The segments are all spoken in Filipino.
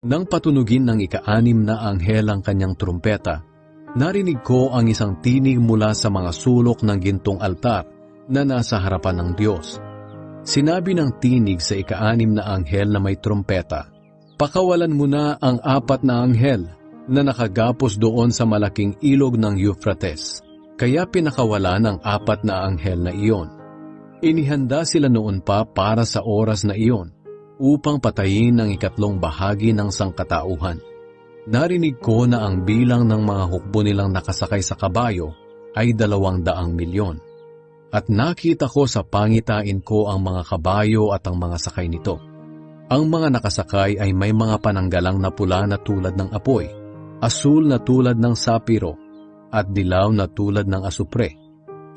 Nang patunugin ng ikaanim na anghel ang kanyang trumpeta, narinig ko ang isang tinig mula sa mga sulok ng gintong altar na nasa harapan ng Diyos. Sinabi ng tinig sa ikaanim na anghel na may trumpeta, Pakawalan mo na ang apat na anghel na nakagapos doon sa malaking ilog ng Euphrates. Kaya pinakawala ng apat na anghel na iyon. Inihanda sila noon pa para sa oras na iyon upang patayin ang ikatlong bahagi ng sangkatauhan. Narinig ko na ang bilang ng mga hukbo nilang nakasakay sa kabayo ay dalawang daang milyon. At nakita ko sa pangitain ko ang mga kabayo at ang mga sakay nito. Ang mga nakasakay ay may mga pananggalang na pula na tulad ng apoy, asul na tulad ng sapiro, at dilaw na tulad ng asupre.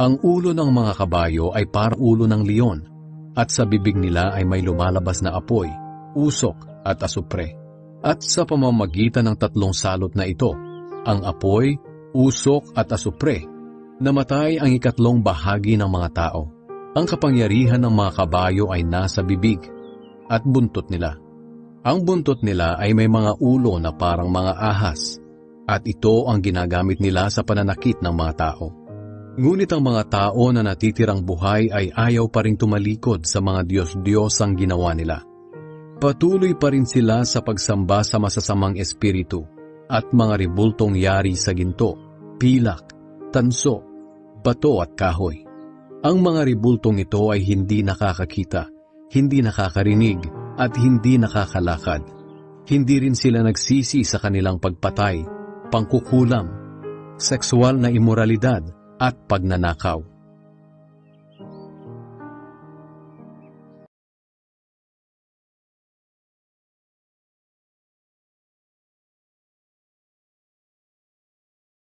Ang ulo ng mga kabayo ay parang ulo ng leon, at sa bibig nila ay may lumalabas na apoy, usok at asupre. At sa pamamagitan ng tatlong salot na ito, ang apoy, usok at asupre, namatay ang ikatlong bahagi ng mga tao. Ang kapangyarihan ng mga kabayo ay nasa bibig at buntot nila. Ang buntot nila ay may mga ulo na parang mga ahas, at ito ang ginagamit nila sa pananakit ng mga tao. Ngunit ang mga tao na natitirang buhay ay ayaw pa rin tumalikod sa mga Diyos-Diyos ang ginawa nila. Patuloy pa rin sila sa pagsamba sa masasamang espiritu at mga ribultong yari sa ginto, pilak, tanso, bato at kahoy. Ang mga ribultong ito ay hindi nakakakita, hindi nakakarinig at hindi nakakalakad. Hindi rin sila nagsisi sa kanilang pagpatay, pangkukulam, sexual na imoralidad at pagnanakaw.